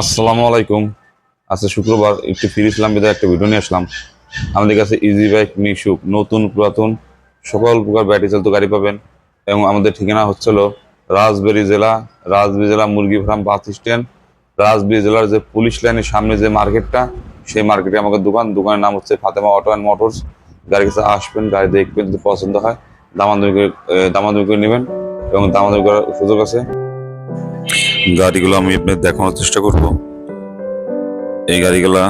আসসালামু আলাইকুম। আজকে শুক্রবার, একটু ইসলাম বিদায় একটা ভিডিও নিয়ে আসলাম। আমাদের কাছে ইজি বাইক মিশুক নতুন, পুরাতন, সকল প্রকার ব্যাটারি চালিত গাড়ি পাবেন। এবং আমাদের ঠিকানা হচ্ছিল রাজবেরি জেলা, রাজবাড়ী জেলা মুরগি ফার্ম বাস স্ট্যান্ড। রাজবাড়ী জেলার যে পুলিশ লাইনের সামনে যে মার্কেটটা, সেই মার্কেটে আমাদের দোকান। দোকানের নাম হচ্ছে ফাতেমা অটো অ্যান্ড মোটরস। গাড়ির কাছে আসবেন, গাড়ি দেখবেন যদি পছন্দ হয়, দামাদামি করে দামাদামি করে নেবেন এবং দামাদামি করার সুযোগ আছে। গাড়িগুলো আমি আপনাদের দেখানোর চেষ্টা করব। এই গাড়িগুলা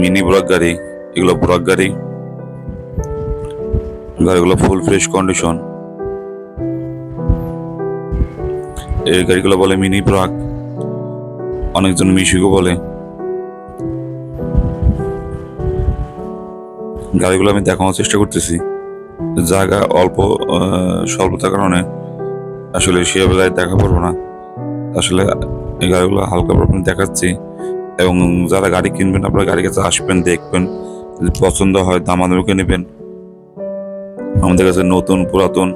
মিনি ব্রক গাড়ি, এগুলো ব্রক গাড়ি। গাড়িগুলো ফুল ফ্রেশ কন্ডিশন এই গাড়িগুলো বলে মিনি ব্রক অনেকজন মিশুকও বলে। গাড়িগুলো আমি দেখানোর চেষ্টা করতেছি। জায়গা অল্প স্বল্পতার কারণে আসলে সেভাবে দেখা পড়ব না। আসলে এই গাড়িগুলো হালকা প্রবলেম দেখাচ্ছি। এবং যারা গাড়ি কিনবেন, আপনারা গাড়ির কাছে আসবেন, দেখবেন যদি পছন্দ হয় দামাদামিকে নেবেন। আমাদের কাছে নতুন, পুরাতন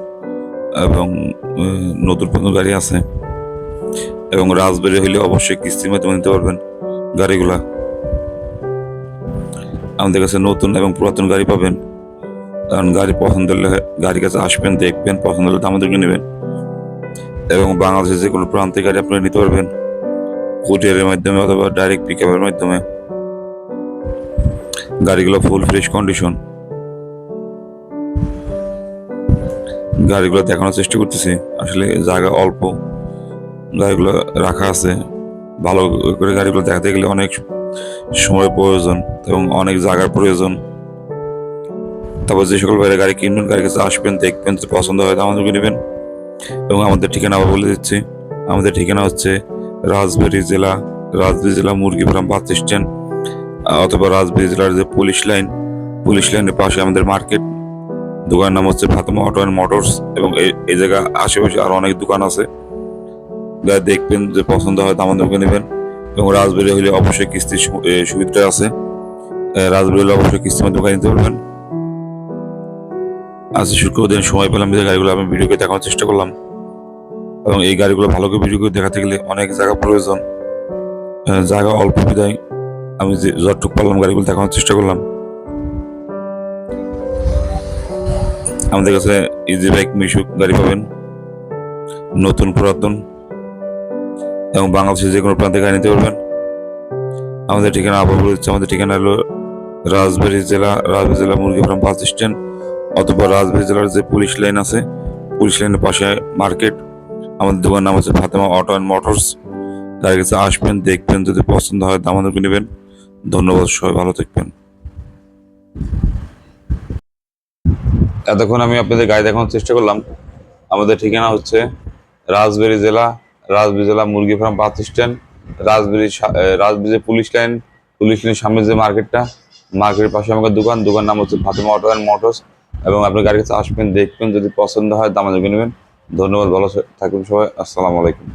এবং নতুন পুরাতন গাড়ি আছে। এবং রাজবাড়ি হইলে অবশ্যই কিস্তির মাধ্যমে নিতে পারবেন গাড়িগুলা। আমাদের কাছে নতুন এবং পুরাতন গাড়ি পাবেন। কারণ গাড়ি পছন্দ হলে গাড়ির কাছে আসবেন, দেখবেন, পছন্দ হলে দামাদামিকে নেবেন। এবং বাংলাদেশের যে কোনো প্রান্তে গাড়ি আপনারা নিতে পারবেন কুরিয়ারের মাধ্যমে অথবা ডাইরেক্ট পিক আপের মাধ্যমে। গাড়িগুলো ফুল ফ্রেশ কন্ডিশন গাড়িগুলো দেখানোর চেষ্টা করতেছি, আসলে জায়গা অল্প, গাড়িগুলো রাখা আছে। ভালো করে গাড়িগুলো দেখাতে গেলে অনেক সময় প্রয়োজন এবং অনেক জায়গার প্রয়োজন। তারপর যে সকল বাইরে গাড়ি কিনবেন গাড়ির কাছে আসবেন, দেখবেন পছন্দ হয় আমাদেরকে নেবেন। এবং আমাদের ঠিকানা বলে দিচ্ছি। আমাদের ঠিকানা হচ্ছে রাজবাড়ী জেলা রাজবাড়ী জেলা মুরগি ফার্ম বাস স্ট্যান্ড অথবা রাজবাড়ী জেলার যে পুলিশ লাইন, পুলিশ লাইনের পাশে আমাদের মার্কেট। দোকানের নাম হচ্ছে ফাতেমা অটো অ্যান্ড মোটরস এবং এই জায়গা আশেপাশে আরও অনেক দোকান আছে। যা দেখবেন যে পছন্দ হয় তো আমাদেরকে নেবেন। এবং রাজবাড়ী হলে অবশ্যই কিস্তির সুবিধা আছে। রাজবাড়ী হলে অবশ্যই কিস্তির মাধ্যমে নিতে পারবেন। আজ শুক্রবার দিন সময় পেলাম যে গাড়িগুলো আমি ভিডিওকে দেখানোর চেষ্টা করলাম। এবং এই গাড়িগুলো ভালো করে ভিডিও করে দেখাতে গেলে অনেক জায়গা প্রয়োজন। জায়গা অল্প বিদায়। আমি যে যতটুকু পারলাম গাড়িগুলো দেখানোর চেষ্টা করলাম। আমাদের কাছে ইজি বাইক মিশুক গাড়ি পাবেন। নতুন পুরাতন। এবং বাংলাদেশের যে কোনো প্রান্তে গাড়ি নিতে পারবেন। আমাদের ঠিকানা আবার বলে দিচ্ছি আমাদের ঠিকানা হলো রাজবাড়ী জেলা রাজবাড়ী জেলা মুরগি ফার্ম বাস স্ট্যান্ড অথবা রাজবাড়ী জেলার যে পুলিশ লাইন আছে, পুলিশ লাইনের পাশে মার্কেট। আমাদের দোকান নাম হচ্ছে ফাতেমা অটো অ্যান্ড মোটরস। গাড়ির কাছে আসবেন, দেখবেন, যদি পছন্দ হয় আমাদেরকে নেবেন। ধন্যবাদ, সবাই ভালো থাকবেন। এতক্ষণ আমি আপনাদের গাড়ি দেখানোর চেষ্টা করলাম। আমাদের ঠিকানা হচ্ছে রাজবাড়ী জেলা রাজবাড়ী জেলা মুরগি ফার্ম বাস স্ট্যান্ড, রাজবাড়ী যে পুলিশ লাইন, পুলিশ লাইনের সামনে যে মার্কেটটা, মার্কেটের পাশে আমাদের দোকান দোকান নাম হচ্ছে ফাতেমা অটো অ্যান্ড মোটরস। এবং আপনি গাড়ির কাছে আসবেন, দেখবেন, যদি পছন্দ হয় দাম নেবেন। ধন্যবাদ ভালো থাকুন সবাই আসসালামু আলাইকুম।